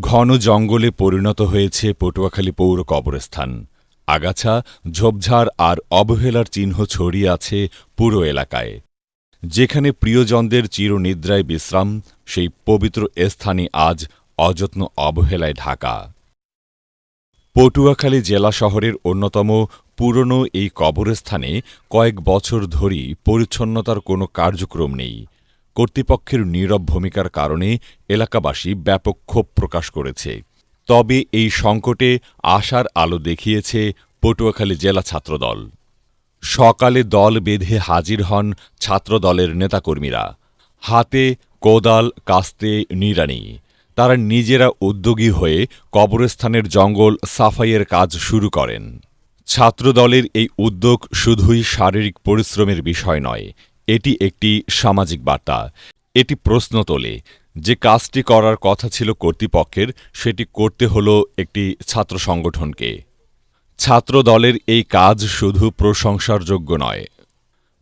ঘন জঙ্গলে পরিণত হয়েছে পটুয়াখালী পৌর কবরস্থান। আগাছা, ঝোপঝাড় আর অবহেলার চিহ্ন ছড়িয়ে আছে পুরো এলাকায়। যেখানে প্রিয়জনদের চিরনিদ্রায় বিশ্রাম, সেই পবিত্র স্থানে আজ অযত্ন অবহেলায় ঢাকা। পটুয়াখালী জেলা শহরের অন্যতম পুরনো এই কবরস্থানে কয়েক বছর ধরেই পরিচ্ছন্নতার কোনো কার্যক্রম নেই। কর্তৃপক্ষের নীরব ভূমিকার কারণে এলাকাবাসী ব্যাপক ক্ষোভ প্রকাশ করেছে। তবে এই সংকটে আশার আলো দেখিয়েছে পটুয়াখালী জেলা ছাত্রদল। সকালে দল বেঁধে হাজির হন ছাত্রদলের নেতাকর্মীরা। হাতে কোদাল, কাস্তে নিরানি তারা নিজেরা উদ্যোগী হয়ে কবরস্থানের জঙ্গল সাফাইয়ের কাজ শুরু করেন। ছাত্রদলের এই উদ্যোগ শুধুই শারীরিক পরিশ্রমের বিষয় নয় এটি একটি সামাজিক বার্তা। এটি প্রশ্ন তোলে যে কাজটি করার কথা ছিল কর্তৃপক্ষের, সেটি করতে হল একটি ছাত্র সংগঠনকে। ছাত্র দলের এই কাজ শুধু প্রশংসার যোগ্য নয়,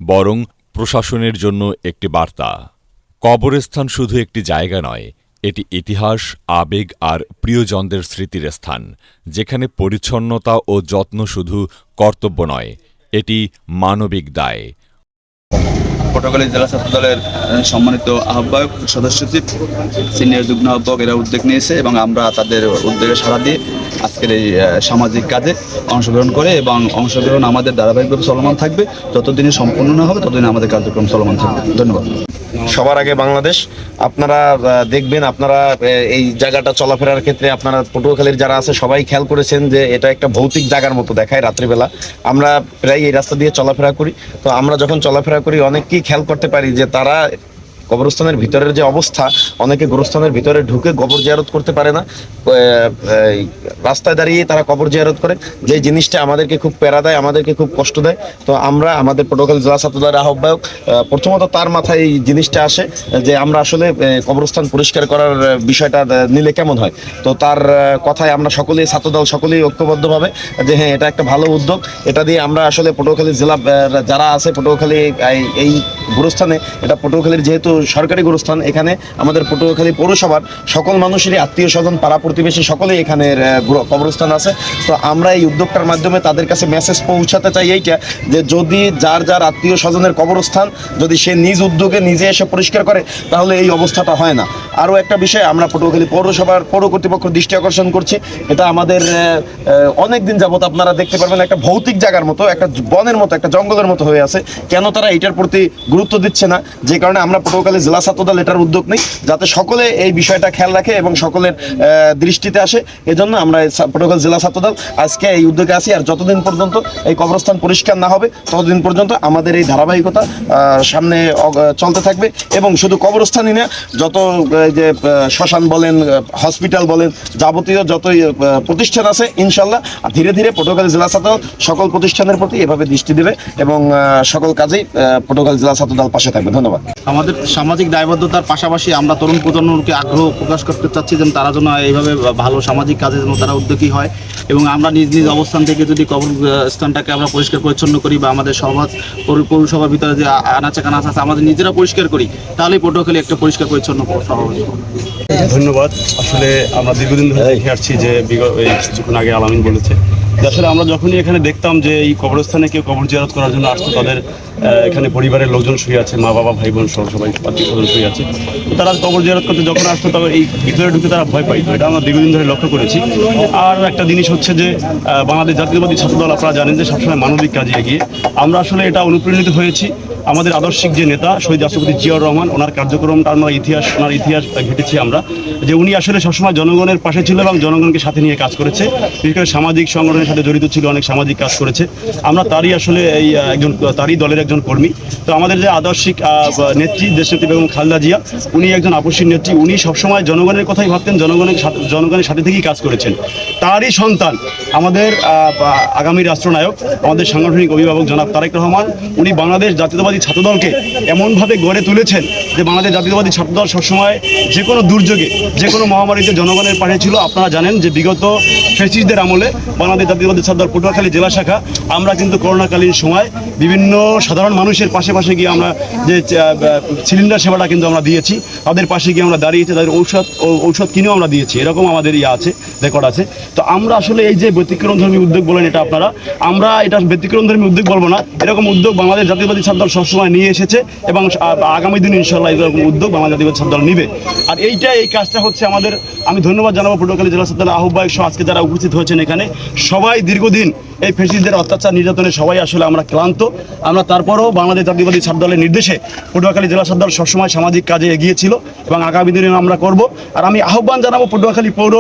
বরং প্রশাসনের জন্য একটি বার্তা। কবরস্থান শুধু একটি জায়গা নয়, এটি ইতিহাস, আবেগ আর প্রিয়জনদের স্মৃতির স্থান, যেখানে পরিচ্ছন্নতা ও যত্ন শুধু কর্তব্য নয়, এটি মানবিক দায়। পটুয়াখালী জেলা ছাত্র দলের সম্মানিত আহ্বায়ক, সদস্য সচিব, সিনিয়র যুগ্ম আহ্বায়ক এরা উদ্যোগ নিয়েছে এবং আমরা তাদের উদ্যোগে সাড়া দিয়ে আজকের এই সামাজিক কাজে অংশগ্রহণ করে এবং অংশগ্রহণ আমাদের ধারাবাহিকভাবে চলমান থাকবে। যতদিনই সম্পূর্ণ না হবে ততদিন আমাদের কার্যক্রম চলমান থাকবে। ধন্যবাদ। সবার আগে বাংলাদেশ। আপনারা দেখবেন আপনারা এই জায়গাটা চলাফেরার ক্ষেত্রে আপনারা পটুয়াখালীর যারা আছে, সবাই খেয়াল করেছেন যে এটা একটা ভৌতিক জায়গার মতো দেখায় রাত্রিবেলা। আমরা প্রায় এই রাস্তা দিয়ে চলাফেরা করি। তো আমরা যখন চলাফেরা করি, অনেককেই খেয়াল করতে পারি যে তারা কবরস্থানের ভিতরের যে অবস্থা অনেকে গোরস্থানের ভিতরে ঢুকে কবর জিয়ারত করতে পারে না। রাস্তায় দাঁড়িয়ে তারা কবর জিয়ারত করে। যে জিনিসটা আমাদেরকে খুব প্যারা দেয় আমাদেরকে খুব কষ্ট দেয়। তো আমরা আমাদের প্রোটোকল জেলা ছাত্রদলের আহ্বায়ক আহ, প্রথমত তার মাথায় এই জিনিসটা আসে যে আমরা আসলে কবরস্থান পরিষ্কার করার বিষয়টা নিলে কেমন হয়? তো তার কথায় আমরা সকলেই ছাত্রদল সকলেই ঐক্যবদ্ধভাবে যে হ্যাঁ এটা একটা ভালো উদ্যোগ। এটা দিয়ে আমরা আসলে পটুয়াখালী জেলা যারা আছে পটুয়াখালী এই গুরুস্থানে এটা পটুয়াখালীর যেহেতু সরকারি গুরুস্থান, এখানে আমাদের পটুয়াখালী পৌরসভার সকল মানুষেরই আত্মীয় স্বজন, পাড়া প্রতিবেশী সকলেই এখানের কবরস্থান আছে। তো আমরা এই উদ্যোগটার মাধ্যমে তাদের কাছে মেসেজ পৌঁছাতে চাই এইটা, যে যদি যার যার আত্মীয় স্বজনের কবরস্থান যদি সে নিজ উদ্যোগে নিজে এসে পরিষ্কার করে, তাহলে এই অবস্থাটা হয় না। আরও একটা বিষয়, আমরা পটুয়াখালী পৌরসভার পৌর কর্তৃপক্ষ দৃষ্টি আকর্ষণ করছি। এটা আমাদের অনেক দিন যাবত আপনারা দেখতে পারবেন, একটা ভৌতিক জায়গার মতো, একটা বনের মতো, একটা জঙ্গলের মতো হয়ে আছে। কেন তারা এটার প্রতি গুরুত্ব দিচ্ছে না? যে কারণে আমরা পটুয়াখালী জেলা ছাত্রদল এটার উদ্যোগ নিই যাতে সকলে এই বিষয়টা খেয়াল রাখে এবং সকলের দৃষ্টিতে আসে। এজন্য আমরা পটুয়াখালী জেলা ছাত্রদল আজকে এই উদ্যোগে আসি আর যতদিন পর্যন্ত এই কবরস্থান পরিষ্কার না হবে ততদিন পর্যন্ত আমাদের এই ধারাবাহিকতা সামনে চলতে থাকবে। এবং শুধু কবরস্থানই না যত যে শ্মশান বলেন হসপিটাল বলেন যাবতীয় আহ, প্রতিষ্ঠান আছে ইনশাল্লাহ ধীরে ধীরে পটুয়াখালী জেলা ছাত্র সকল প্রতিষ্ঠানের প্রতি এভাবে দৃষ্টি দেবে এবং সকল কাজেই পটুয়াখালী জেলা ছাত্রদল পাশে থাকবে। ধন্যবাদ। আমাদের সামাজিক দায়বদ্ধতার পাশাপাশি আমরা তরুণ প্রজন্মকে আগ্রহ প্রকাশ করতে চাচ্ছি যেন তারা যেন এইভাবে ভালো সামাজিক কাজে যেন তারা উদ্যোগী হয় এবং আমরা নিজ নিজ অবস্থান থেকে যদি কবর স্থানটাকে আমরা পরিষ্কার পরিচ্ছন্ন করি বা আমাদের সমাজ পৌর- পৌরসভার ভিতরে যে আনাচে কানাচ আছে আমাদের নিজেরা পরিষ্কার করি, তাহলেই পটুয়াখালী একটা পরিষ্কার পরিচ্ছন্ন ধন্যবাদ। আসলে আমরা দীর্ঘদিন ধরে দেখে আসছি যে বিগত কিছুক্ষণ আগে আলামিন বলেছে আসলে আমরা যখনই এখানে দেখতাম যে এই কবরস্থানে কেউ কবর জিয়ারত করার জন্য আসতো, তাদের এখানে পরিবারের লোকজন শুয়ে আছে, মা বাবা, ভাই বোন সহ সবাই, আত্মীয় স্বজন শুয়ে আছে। তারা কবর জিয়ারত করতে যখন আসতো, তখন এই ভিতরে ঢুকে তারা ভয় পাইতো। এটা আমরা দীর্ঘদিন ধরে লক্ষ্য করেছি। আর একটা জিনিস হচ্ছে যে বাংলাদেশ জাতীয়বাদী ছাত্রদল, আপনারা জানেন যে সবসময় মানবিক কাজে এগিয়ে। আমরা আসলে এটা অনুপ্রাণিত হয়েছি। আমাদের আদর্শিক যে নেতা শহীদ রাষ্ট্রপতি জিয়াউর রহমান, ওনার কার্যক্রমটা আমরা ইতিহাস, ওনার ইতিহাস ঘেটেছি আমরা, যে উনি আসলে সবসময় জনগণের পাশে ছিল এবং জনগণকে সাথে নিয়ে কাজ করেছে। বিশেষ করে সামাজিক সংগঠনের সাথে জড়িত ছিল, অনেক সামাজিক কাজ করেছে। আমরা তারই আসলে এই একজন, তারই দলের একজন কর্মী। তো আমাদের যে আদর্শিক নেত্রী, দেশনেত্রী বেগম খালদা জিয়া, উনি একজন আপসীর নেত্রী। উনি সবসময় জনগণের কথাই ভাবতেন, জনগণের সাথে জনগণের সাথে থেকেই কাজ করেছেন। তারই সন্তান আমাদের আগামী রাষ্ট্রনায়ক, আমাদের সাংগঠনিক অভিভাবক জনাব তারেক রহমান। উনি বাংলাদেশ জাতীয়তাবাদী ছাত্রদলকে এমনভাবে গড়ে তুলেছেন যে বাংলাদেশ জাতীয়তাবাদী ছাত্রদল সবসময় যে কোনো দুর্যোগে, যে কোনো মহামারীতে জনগণের পাশে ছিল। আপনারা জানেন যে বিগত ফেসিসদের আমলে বাংলাদেশ জাতীয়তাবাদী ছাত্রদল পটুয়াখালী জেলা শাখা, আমরা কিন্তু করোনাকালীন সময় বিভিন্ন সাধারণ মানুষের পাশে পাশে গিয়ে আমরা যে সিলিন্ডার সেবাটা কিন্তু আমরা দিয়েছি। তাদের পাশে গিয়ে আমরা দাঁড়িয়েছি, তাদের ঔষধ ঔষধ কিনেও আমরা দিয়েছি। এরকম আমাদের ইয়ে আছে রেকর্ড আছে। তো আমরা আসলে এই যে ব্যতিক্রমধর্মী উদ্যোগ বলেন এটা আপনারা, আমরা এটা ব্যতিক্রমধর্মী উদ্যোগ বলব না। এরকম উদ্যোগ বাংলাদেশ জাতীয়বাদী ছাত্রদল সবসময় নিয়ে এসেছে এবং আগামী দিন ইনশাল্লাহ এরকম উদ্যোগ বাংলা জাতীয়বাদী ছাত্রদল নিবে। আর এইটা এই কাজটা হচ্ছে আমাদের, আমি ধন্যবাদ জানাব পটুয়াখালী জেলা ছাত্রদল আহ্বায়ক সহ আজকে যারা উপস্থিত হয়েছেন এখানে। সবাই দীর্ঘদিন এই ফেসিসদের অত্যাচার নির্যাতনে সবাই আসলে আমরা ক্লান্ত। আমরা তারপরেও বাংলাদেশ জাতীয়বাদী ছাত্র দলের নির্দেশে পটুয়াখালী জেলা ছাত্রদল সবসময় সামাজিক কাজে এগিয়ে ছিল এবং আগামী দিনে আমরা করব। আর আমি আহ্বান জানাব পটুয়াখালী পৌর,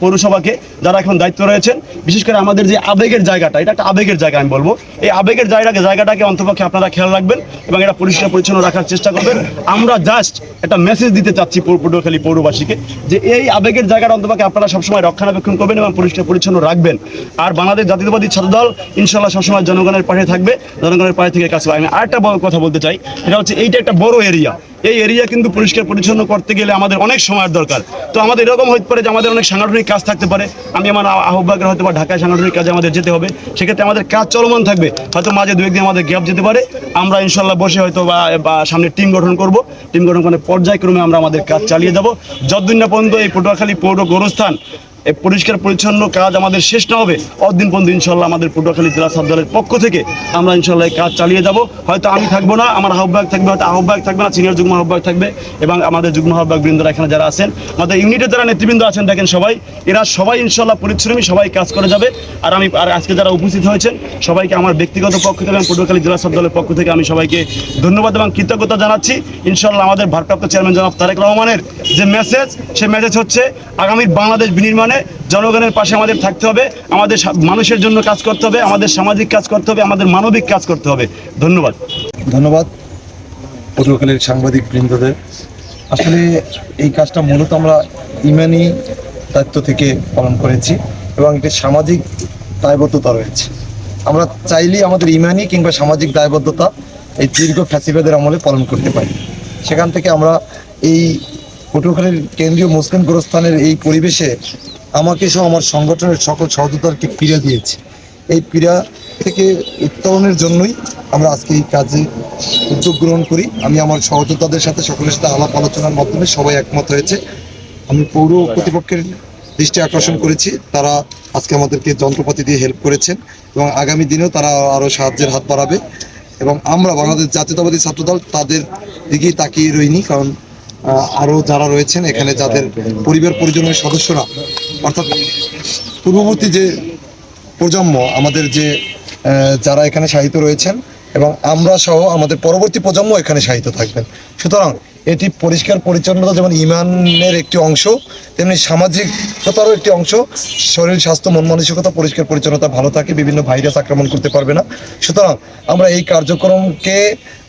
পৌরসভাকে যারা এখন দায়িত্ব রয়েছেন, বিশেষ করে আমাদের যে আবেগের জায়গাটা, এটা একটা আবেগের জায়গা আমি বলব। এই আবেগের জায়গাকে, জায়গাটাকে অন্তপক্ষে আপনারা খেয়াল রাখবেন এবং এটা পরিষ্কার পরিচ্ছন্ন রাখার চেষ্টা করবেন। আমরা জাস্ট একটা মেসেজ দিতে চাচ্ছি পটুয়াখালী পৌরবাসীকে যে এই আবেগের জায়গাটা অন্তপক্ষে আপনারা সবসময় রক্ষণাবেক্ষণ করবেন এবং পরিষ্কার পরিচ্ছন্ন রাখবেন। আর বাংলাদেশ জাতীয়তাবাদী ছাত্রদল ইনশাল্লাহ সবসময় জনগণের পাশে থাকবে, জনগণের পাশে থেকে কাজ করবে। আমি আরেকটা কথা বলতে চাই, সেটা হচ্ছে এইটা একটা বড় এরিয়া এই এরিয়া কিন্তু পরিষ্কার পরিচ্ছন্ন করতে গেলে আমাদের অনেক সময়ের দরকার। তো আমাদের এরকম হতে পারে যে আমাদের অনেক সাংগঠনিক কাজ থাকতে পারে। আমি আমার আহ- আহ্বায়কের হয়তো বা ঢাকায় সাংগঠনিক কাজে আমাদের যেতে হবে। সেক্ষেত্রে আমাদের কাজ চলমান থাকবে। হয়তো মাঝে দু একদিন আমাদের গ্যাপ যেতে পারে। আমরা ইনশাল্লাহ বসে হয়তো বা সামনে টিম গঠন করব। টিম গঠন করে পর্যায়ক্রমে আমরা আমাদের কাজ চালিয়ে যাব। যতদিন না পর্যন্ত এই পটুয়াখালী পৌর গোরস্থান পরিষ্কার পরিচ্ছন্ন কাজ আমাদের শেষ না হবে। অদিন পর্যন্ত ইনশাল্লাহ আমাদের পটুয়াখালী জেলা সাব দলের পক্ষ থেকে আমরা ইনশাল্লাহ কাজ চালিয়ে যাব। হয়তো আমি থাকব না, আমার আহ্বায়ক থাকবে, হয়তো আহ্বায়ক থাকবে না, সিনিয়র যুগ্ম আহ্বায়ক থাকবে এবং আমাদের যুগ্ম আহ্বায়ক বৃন্দরা এখানে যারা আছেন, আমাদের ইউনিটের যারা নেতৃবৃন্দ আছেন, দেখেন সবাই, এরা সবাই ইনশাল্লাহ পরিশ্রমী, সবাই কাজ করে যাবে। আর আমি, আর আজকে যারা উপস্থিত হয়েছেন, সবাইকে আমার ব্যক্তিগত পক্ষ থেকে এবং পটুয়াখালী জেলা সাব দলের পক্ষ থেকে আমি সবাইকে ধন্যবাদ এবং কৃতজ্ঞতা জানাচ্ছি। ইনশাল্লাহ আমাদের ভারপ্রাপ্ত চেয়ারম্যান জনাব তারেক রহমানের যে মেসেজ সে মেসেজ হচ্ছে, আগামী বাংলাদেশ বিনির্মাণে জনগণের পাশে আমাদের থাকতে হবে, আমাদের মানুষের জন্য কাজ করতে হবে, আমাদের সামাজিক কাজ করতে হবে, আমাদের মানবিক কাজ করতে হবে। ধন্যবাদ। ধন্যবাদ পটুয়াখালীর সাংবাদিক বৃন্দদের। আসলে এই কাজটা মূলত আমরা ইমানি দায়িত্ব থেকে পালন করেছি এবং একটি সামাজিক দায়বদ্ধতা রয়েছে। আমরা চাইলেই আমাদের ইমানি কিংবা সামাজিক দায়বদ্ধতা এই দীর্ঘ ফ্যাসিবাদের আমলে পালন করতে পারি। সেখান থেকে আমরা এই পটুয়াখালীর কেন্দ্রীয় মুসলিম গোরস্থানের এই পরিবেশে আমাকে সহ আমার সংগঠনের সকল সহযোগিতাকে পীড়া দিয়েছে। এই পীড়া থেকে উত্তরণের জন্যই আমরা আজকে এই কাজে উদ্যোগ গ্রহণ করি। আমি আমার সহযোদ্ধাদের সাথে, সকলের সাথে আলাপ আলোচনার মাধ্যমে সবাই একমত হয়েছে। আমি পৌর কর্তৃপক্ষের দৃষ্টি আকর্ষণ করেছি। তারা আজকে আমাদেরকে যন্ত্রপাতি দিয়ে হেল্প করেছেন এবং আগামী দিনেও তারা আরও সাহায্যের হাত বাড়াবে। এবং আমরা বাংলাদেশ জাতীয়তাবাদী ছাত্রদল তাদের দিকেই তাকিয়ে রইনি। কারণ আরও যারা রয়েছেন, এখানে যাদের পরিবার পরিজনের সদস্যরা অর্থাৎ পূর্ববর্তী যে প্রজন্ম, আমাদের যে যারা এখানে সাহিত্য রয়েছেন এবং আমরা সহ আমাদের পরবর্তী প্রজন্ম এখানে সাহিত্য থাকবেন। সুতরাং এটি পরিষ্কার পরিচ্ছন্নতা যেমন ইমানের একটি অংশ, তেমনি সামাজিকতারও একটি অংশ। শরীর, স্বাস্থ্য, মন মানসিকতা পরিষ্কার পরিচ্ছন্নতা ভালো থাকে, বিভিন্ন ভাইরাস আক্রমণ করতে পারবে না। সুতরাং আমরা এই কার্যক্রমকে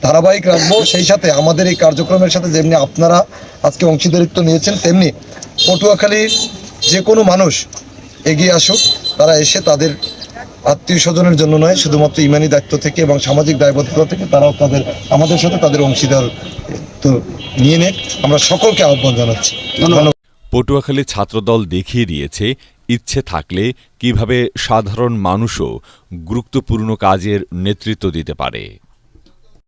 ধারাবাহিক রাখব, সেই সাথে আমাদের এই কার্যক্রমের সাথে যেমনি আপনারা আজকে অংশীদারিত্ব নিয়েছেন, তেমনি পটুয়াখালীর যে কোনো মানুষ এগিয়ে আসুক তারা এসে তাদের আত্মীয় স্বজনের জন্য নয় শুধুমাত্র ইমানি দায়িত্ব থেকে এবং সামাজিক দায়বদ্ধতা থেকে তারাও তাদের আমাদের সাথে তাদের অংশীদার তো নিয়ে নেক। আমরা সকলকে আহ্বান জানাচ্ছি। পটুয়াখালী ছাত্রদল দেখিয়ে দিয়েছে ইচ্ছে থাকলে কীভাবে সাধারণ মানুষও গুরুত্বপূর্ণ কাজের নেতৃত্ব দিতে পারে।